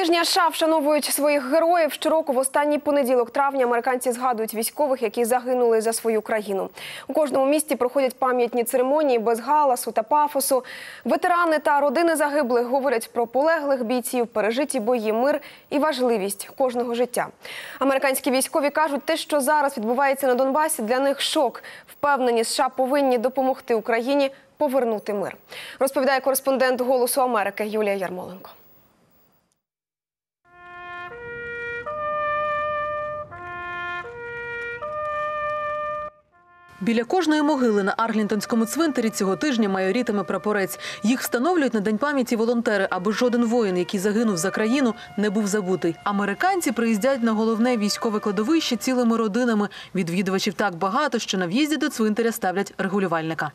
тижня США вшановують своїх героїв. Щороку в останній понеділок травня американці згадують військових, які загинули за свою країну. У кожному місті проходять пам'ятні церемонії без галасу та пафосу. Ветерани та родини загиблих говорять про полеглих бійців, пережиті бої, мир і важливість кожного життя. Американські військові кажуть, те, що зараз відбувається на Донбасі, для них шок. Впевнені, США повинні допомогти Україні повернути мир. Розповідає кореспондент Голосу Америки Юлія Ярмоленко. Біля кожної могили на Арглінтонському цвинтарі цього тижня майорітиме прапорець. Їх встановлюють на день пам'яті волонтери, аби жоден воїн, який загинув за країну, не був забутий. Американці приїздять на головне військове кладовище цілими родинами. Відвідувачів так багато, що на в'їзді до цвинтаря ставлять регулювальника.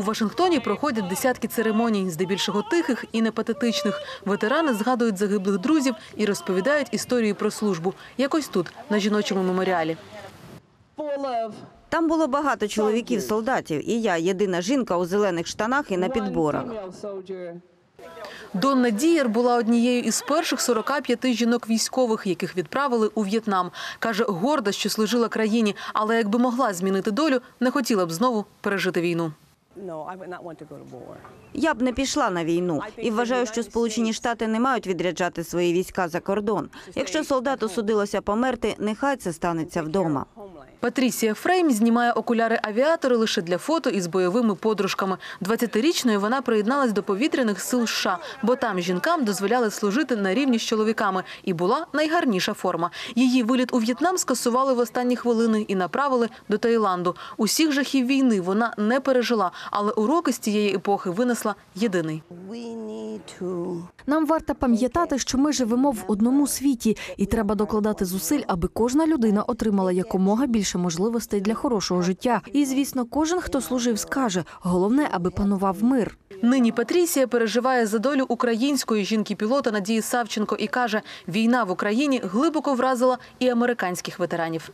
У Вашингтоні проходять десятки церемоній, здебільшого тихих і непатетичних. Ветерани згадують загиблих друзів і розповідають історії про службу. Якось тут, на жіночому меморіалі. Там було багато чоловіків, солдатів, і я єдина жінка у зелених штанах і на підборах. Донна Дієр була однією із перших 45 жінок військових, яких відправили у В'єтнам. Каже, горда, що служила країні, але якби могла змінити долю, не хотіла б знову пережити війну. Я б не пішла на війну і вважаю, що Сполучені Штати не мають відряджати свої війська за кордон. Якщо солдату судилося померти, нехай це станеться вдома. Патрісія Фрейм знімає окуляри авіатори лише для фото із бойовими подружками. 20-річною вона приєдналась до повітряних сил США, бо там жінкам дозволяли служити на рівні з чоловіками. І була найгарніша форма. Її виліт у В'єтнам скасували в останні хвилини і направили до Таїланду. Усіх жахів війни вона не пережила, але уроки з цієї епохи винесла єдиний. Нам варто пам'ятати, що ми живемо в одному світі, і треба докладати зусиль, аби кожна людина отримала якомога більше можливостей для хорошого життя. І звісно, кожен, хто служив, скаже головне, аби панував мир. Нині Патрісія переживає за долю української жінки-пілота Надії Савченко і каже, війна в Україні глибоко вразила і американських ветеранів.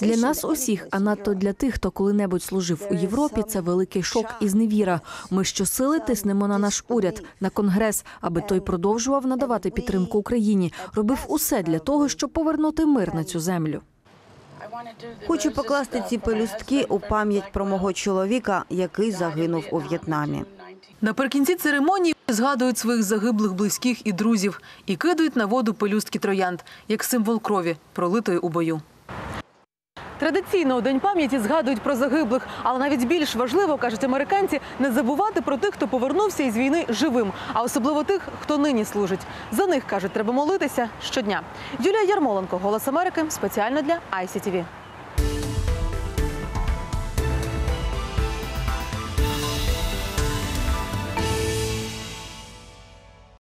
Для нас усіх, а надто для тих, хто коли-небудь служив у Європі, це великий шок і зневіра. Ми щосили тиснемо на наш уряд, на конгрес, аби той продовжував надавати підтримку Україні, робив усе для того, щоб повернути мир на цю землю. Хочу покласти ці пелюстки у пам'ять про мого чоловіка, який загинув у В'єтнамі. Наприкінці церемонії згадують своїх загиблих близьких і друзів і кидають на воду пелюстки троянд, як символ крові, пролитої у бою. Традиційно у День пам'яті згадують про загиблих, але навіть більш важливо, кажуть американці, не забувати про тих, хто повернувся із війни живим, а особливо тих, хто нині служить. За них кажуть, треба молитися щодня. Юлія Ярмоленко, Голос Америки, спеціально для ICTV.